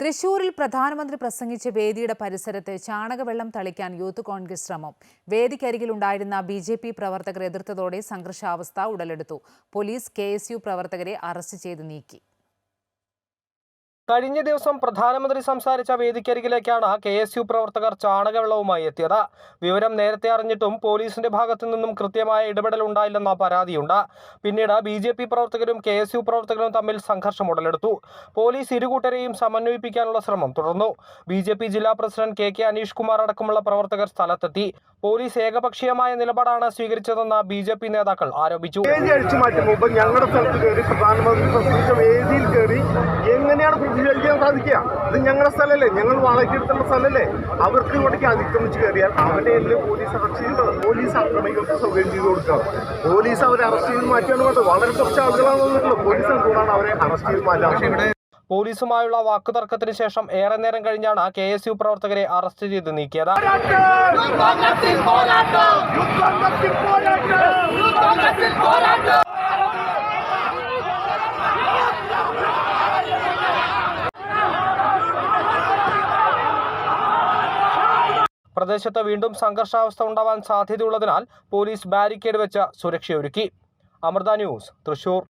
തൃശൂരിൽ പ്രധാനമന്ത്രി പ്രസംഗിച്ച വേദിയുടെ പരിസരത്ത് ചാണകവെള്ളം തളിക്കാൻ യൂത്ത് കോൺഗ്രസ് ശ്രമം. വേദിക്കരികിലുണ്ടായിരുന്ന ബി ജെ പി പ്രവർത്തകർ എതിർത്തതോടെ സംഘർഷാവസ്ഥ ഉടലെടുത്തു. പോലീസ് കെ പ്രവർത്തകരെ അറസ്റ്റ് ചെയ്ത് നീക്കി. കഴിഞ്ഞ ദിവസം പ്രധാനമന്ത്രി സംസാരിച്ച വേദിക്കരികിലേക്കാണ് കെ എസ് യു പ്രവർത്തകർ ചാണകവെള്ളവുമായി എത്തിയത്. വിവരം നേരത്തെ അറിഞ്ഞിട്ടും പോലീസിന്റെ ഭാഗത്തു നിന്നും കൃത്യമായ ഇടപെടൽ ഉണ്ടായില്ലെന്ന പരാതിയുണ്ട്. പിന്നീട് ബി ജെ പി പ്രവർത്തകരും കെ എസ് യു പ്രവർത്തകരും തമ്മിൽ സംഘർഷം ഉടലെടുത്തു. പോലീസ് ഇരുകൂട്ടരെയും സമന്വയിപ്പിക്കാനുള്ള ശ്രമം തുടർന്നു. ബി ജെ പി ജില്ലാ president K K Aneesh Kumar അടക്കമുള്ള പ്രവർത്തകർ സ്ഥലത്തെത്തി. പോലീസ് ഏകപക്ഷീയമായ നിലപാടാണ് സ്വീകരിച്ചതെന്ന് ബി ജെ പി നേതാക്കൾ ആരോപിച്ചു. ഞങ്ങളുടെ സ്ഥലത്ത് കയറി പ്രധാനമന്ത്രി വേദിയിൽ എങ്ങനെയാണ് പ്രതിഷേധിക്കാൻ സാധിക്കുക. ഇത് ഞങ്ങളുടെ സ്ഥലമല്ലേ? ഞങ്ങൾ വളക്കെടുത്തുള്ള സ്ഥലമല്ലേ? അവർക്ക് ഇവിടേക്ക് അതിക്രമിച്ച് കയറിയാൽ അവനെയല്ലേ പോലീസ് അറസ്റ്റ് ചെയ്യേണ്ടത് പോലീസ് അക്രമികൾക്ക് സൗകര്യം ചെയ്ത് കൊടുക്കുക പോലീസ് അവരെ അറസ്റ്റ് ചെയ്ത് മാറ്റിയാണ് വേണ്ടത്. വളരെ കുറച്ച് ആളുകളാണ് വന്നിട്ടുള്ളത്. പോലീസ് എന്തുകൊണ്ടാണ് അവരെ അറസ്റ്റ് ചെയ്ത് മാറ്റാൻ പോലീസുമായുള്ള വാക്കുതർക്കത്തിന് ശേഷം ഏറെ നേരം കഴിഞ്ഞാണ് കെ എസ് യു പ്രവർത്തകരെ അറസ്റ്റ് ചെയ്ത് നീക്കിയത്. പ്രദേശത്ത് വീണ്ടും സംഘർഷാവസ്ഥ ഉണ്ടാവാൻ സാധ്യതയുള്ളതിനാൽ പോലീസ് ബാരിക്കേഡ് വെച്ച് സുരക്ഷയൊരുക്കി. അമൃത ന്യൂസ് തൃശൂർ.